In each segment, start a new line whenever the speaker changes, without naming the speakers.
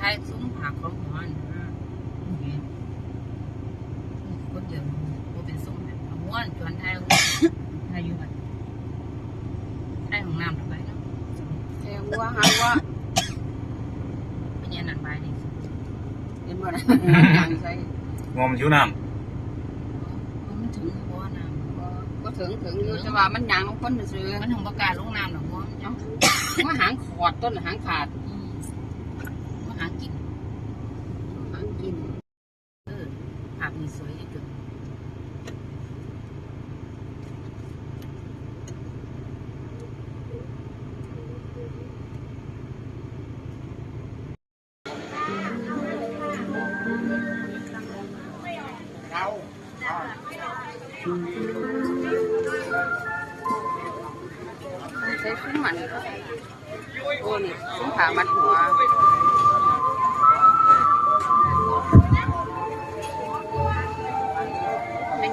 ท้ายซุ้มผักของหัวนะคนเดียวบ่เป็นซุ้มแบบม้วนจวนท้ายท้ายอยู่บัดท้ายของน้ำระบายเนาะ
แทงวัวหางวัว
เป็นยังนันบายนี่
เห็นบ่นะยังใส่
งอมชิวน้
มันถึงหัวน้ำ
บ่ก็ถึงถึงอยู่แต่ว่ามันยางของคนซื้อ
มันถึงประกล้าศลงน้ำหรอกหัวมันเนาะ
มาหางขอดต้นหางขาด
อืมมาหากิน
หางกิน
เออ ภาพนี่สวยที่สุด
ใช้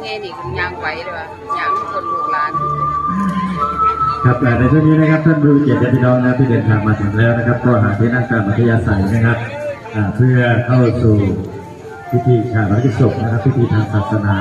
ห่นี่คุณยางไหวเลยว่ะยางคนลูกหลาน
ครับในช่วงนี้นะครับท่านผู้เกียรติพี่น้องนะที่เดินทางมาถึงแล้วนะครับ ก็หาที่นั่งตามอัธยาศัยนะครับเพื่อเข้าสู่พิธีชาปนกิจศพนะครับพิธีทางศาสนา